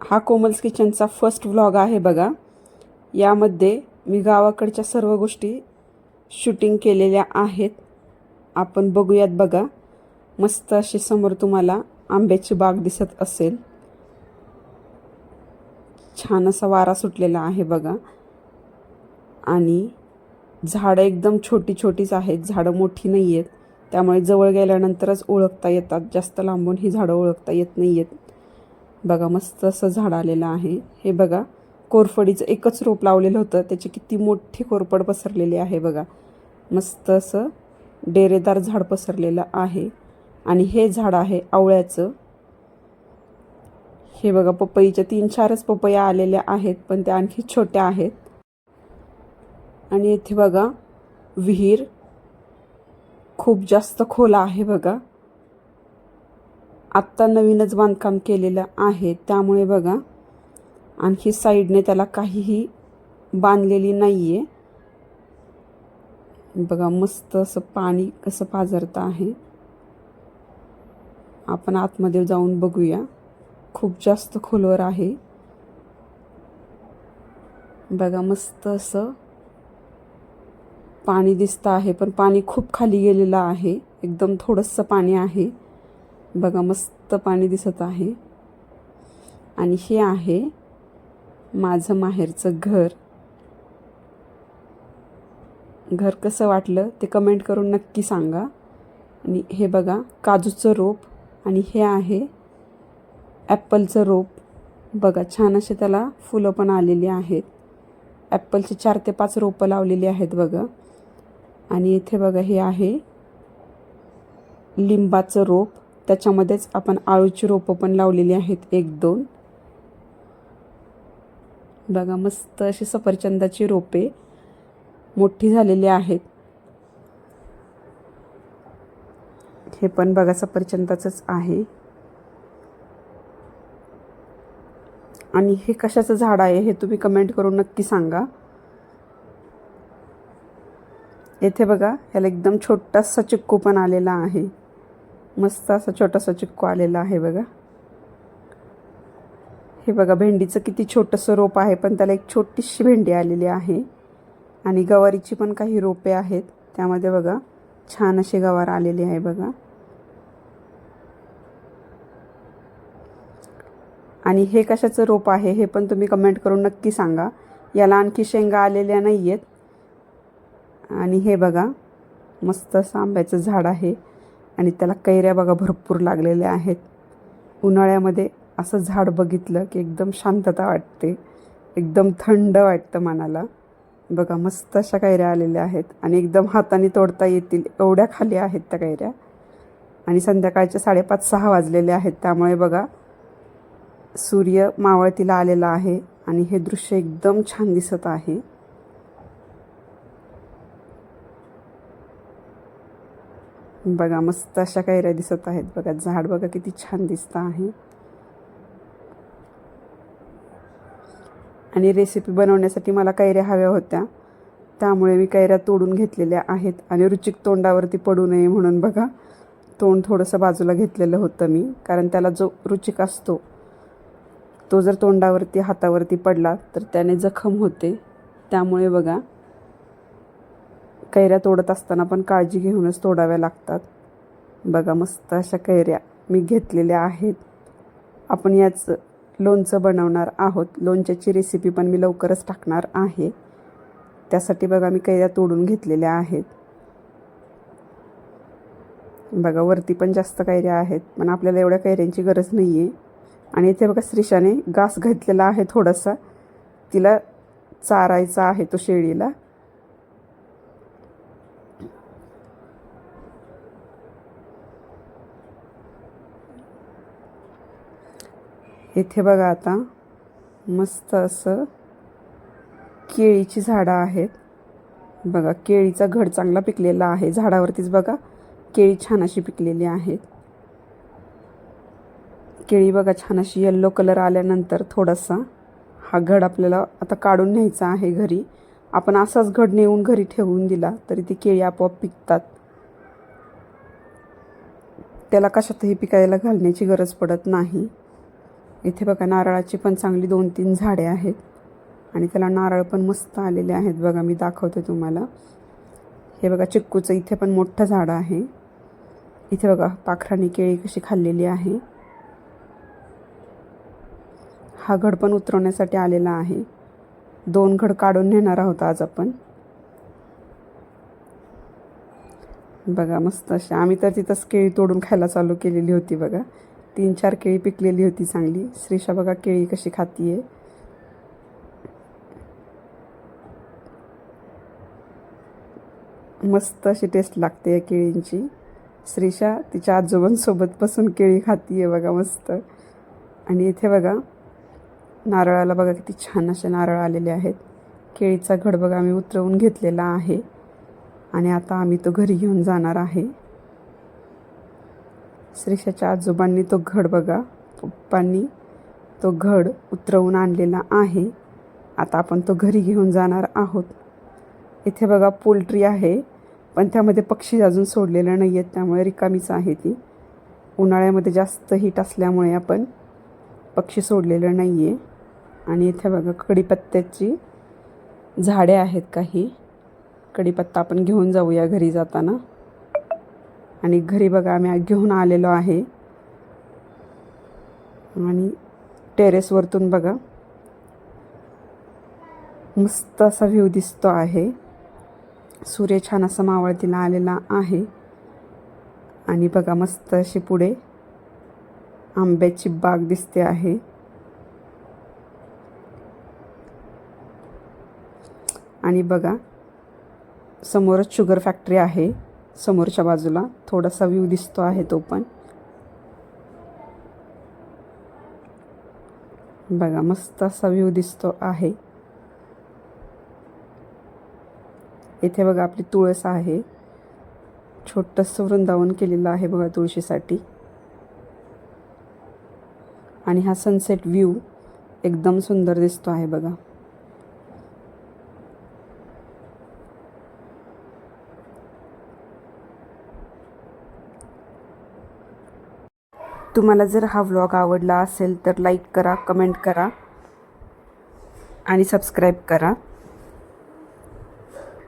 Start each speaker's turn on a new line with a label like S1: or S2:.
S1: हा Komal's किचनचा first vlog आहे बघा. यामध्ये मी गावाकडच्या सर्व गोष्टी शूटिंग केलेल्या आहेत. आपण बघूयात बघा. मस्त अशी समोर तुम्हाला आंब्याची बाग दिसत असेल. छान असा वारा सुटलेला आहे बघा. आणि झाडं एकदम छोटी छोटीच आहेत. झाडं मोठी नाही आहेत त्यामुळे जवळ गेल्यानंतरच ओळखता येतात. जास्त लांबून ही झाडं ओळखता येत नाही आहेत बघा मस्त असं झाड आलेलं आहे. हे बघा कोरफडीचं एकच रोप लावलेलं होतं. त्याची किती मोठी कोरफड पसरलेली आहे बघा. मस्त असं डेरेदार झाड पसरलेलं आहे. आणि हे झाड आहे आवळ्याचं. हे बघा पपईच्या तीन चारच पपया आलेल्या आहेत पण त्या आणखी छोट्या आहेत. आणि येथे बघा विहीर खूप जास्त खोल आहे बघा. आत्ता नवीनच बांधकाम केलेलं आहे. त्यामुळे बघा आणखी साईडने त्याला काहीही बांधलेली नाही आहे बघा मस्त असं पाणी कसं पाझरतं आहे. आपण आतमध्ये जाऊन बघूया. खूप जास्त खोलवर आहे. बघा मस्त असं पाणी दिसतं आहे. पण पाणी खूप खाली गेलेलं आहे. एकदम थोडंसं पाणी आहे. बघा मस्त पाणी दिसत आहे. आणि हे आहे माझं माहेरचं घर. घर कसं वाटलं ते कमेंट करून नक्की सांगा. आणि हे बघा काजूचं रोप आणि हे आहे ॲप्पलचं रोप. बघा छान असे त्याला फुलं पण आलेली आहेत. ॲप्पलचे चार ते पाच रोपं लावलेली आहेत बघा. आणि इथे बघा हे आहे लिंबाचं रोप. त्याच्यामध्येच आपण आळूची रोपं पण लावलेली आहेत एक दोन. बघा मस्त अशी सफरचंदाची रोपे मोठी झालेली आहेत. हे पण बघा सफरचंदाचंच आहे. आणि हे कशाचं झाड आहे हे तुम्ही कमेंट करून नक्की सांगा. येथे बघा ह्याला एकदम छोटासा चिक्कू पण आलेला आहे. मस्त असा छोटासा चिक्कू आलेला आहे बघा. हे बघा भेंडीचं किती छोटंसं रोप आहे पण त्याला एक छोटीशी भेंडी आलेली आहे. आणि गवारीची पण काही रोपे आहेत. त्यामध्ये बघा छान असे गवार आलेली आहे बघा. आणि हे कशाचं रोप आहे हे पण तुम्ही कमेंट करून नक्की सांगा. याला आणखी शेंगा आलेल्या नाही आहेत आणि हे बघा मस्त असं आंब्याचं झाड आहे. आणि त्याला कैऱ्या बघा भरपूर लागलेल्या आहेत. उन्हाळ्यामध्ये असं झाड बघितलं की एकदम शांतता वाटते. एकदम थंड वाटतं मनाला. बघा मस्त अशा कैऱ्या आलेल्या आहेत आणि एकदम हाताने तोडता येतील एवढ्या खाली आहेत त्या कैऱ्या. आणि संध्याकाळचे साडेपाच सहा वाजलेले आहेत. त्यामुळे बघा सूर्य मावळतीला आलेला आहे आणि हे दृश्य एकदम छान दिसत आहे. बघा मस्त अशा कैऱ्या दिसत आहेत. बघा झाड बघा किती छान दिसतं आहे. आणि रेसिपी बनवण्यासाठी मला कैऱ्या हव्या होत्या. त्यामुळे मी कैऱ्या तोडून घेतलेल्या आहेत. आणि रुचिक तोंडावरती पडू नये म्हणून बघा तोंड थोडंसं बाजूला घेतलेलं होतं मी. कारण त्याला जो रुचिक असतो तो जर तोंडावरती हातावरती पडला तर त्याने जखम होते. त्यामुळे बघा कैऱ्या तोडत असताना पण काळजी घेऊनच तोडाव्या लागतात. बघा मस्त अशा कैऱ्या मी घेतलेल्या आहेत. आपण याचं लोणचं बनवणार आहोत. लोणच्याची रेसिपी पण मी लवकरच टाकणार आहे. त्यासाठी बघा मी कैऱ्या तोडून घेतलेल्या आहेत. बघा वरती पण जास्त कैऱ्या आहेत. पण आपल्याला एवढ्या कैऱ्यांची गरज नाही आहे आणि इथे बघा श्रीशाने घास घातलेला आहे थोडासा. तिला चारायचा आहे तो शेळीला. इथे बघा आता मस्त असं केळीची झाडं आहेत. बघा केळीचा घड चांगला पिकलेला आहे. झाडावरतीच बघा केळी छान अशी पिकलेली आहेत. केळी बघा छान अशी येल्लो कलर आल्यानंतर थोडासा हा घड आपल्याला आता काढून न्यायचा आहे घरी. आपण असाच घड नेऊन घरी ठेवून दिला तरी ती केळी आपोआप पिकतात. त्याला कशातही पिकायला घालण्याची गरज पडत नाही. इथे बघा नारळाची पण चांगली दोन तीन झाडे आहेत. आणि त्याला नारळ पण मस्त आलेले आहेत बघा मी दाखवते तुम्हाला. हे बघा चिक्कूचं इथे पण मोठं झाड आहे. इथे बघा पाखरांनी केळी कशी खाल्लेली आहे. हा घड पण उतरवण्यासाठी आलेला आहे. दोन घड काढून नेणार आहोत आज आपण. बघा मस्त अशी. आम्ही तर तिथंच केळी तोडून खायला चालू केलेली होती बघा. तीन चार केळी पिकलेली होती चांगली. श्रीषा बघा केळी कशी खातीये. मस्त अशी टेस्ट लागते या केळींची. श्रीषा तिच्या आजोबांसोबत बसून केळी खातीये बघा मस्त. आणि इथे बघा नारळाला बघा किती छान असे नारळ आलेले आहेत. केळीचा घड बघा आम्ही उतरवून घेतलेला आहे. आणि आता आम्ही तो घरी घेऊन जाणार आहे. श्रीषाच्या आजोबांनी तो घड बघा. पप्पांनी तो घड उतरवून आणलेला आहे. आता आपण तो घरी घेऊन जाणार आहोत. इथे बघा पोल्ट्री आहे पण त्यामध्ये पक्षी अजून सोडलेलं नाही आहेत त्यामुळे रिकामीच आहे ती. उन्हाळ्यामध्ये जास्त हीट असल्यामुळे आपण पक्षी सोडलेलं नाही आहे आणि इथे बघा कढीपत्त्याची झाडे आहेत काही. कढीपत्ता आपण घेऊन जाऊया घरी जाताना. आणि घरी बघा आम्ही घेऊन आलेलो आहे. आणि टेरेसवरतून बघा मस्त असा व्ह्यू दिसतो आहे. सूर्य छान असा मावळतीला आलेला आहे. आणि बघा मस्त अशी पुढे आंब्याची बाग दिसते आहे. आणि बघा समोरच शुगर फॅक्टरी आहे. समोरच्या बाजूला थोडासा व्ह्यू दिसतो आहे तो पण. बघा मस्त असा व्ह्यू दिसतो आहे. इथे बघा आपली तुळस आहे. छोटंसं वृंदावन केलेलं आहे बघा तुळशीसाठी. आणि हा सनसेट व्ह्यू एकदम सुंदर दिसतो आहे बघा. तुम्हाला जर हा व्लॉग आवडला असेल तर लाईक करा कमेंट करा आणि सबस्क्राईब करा.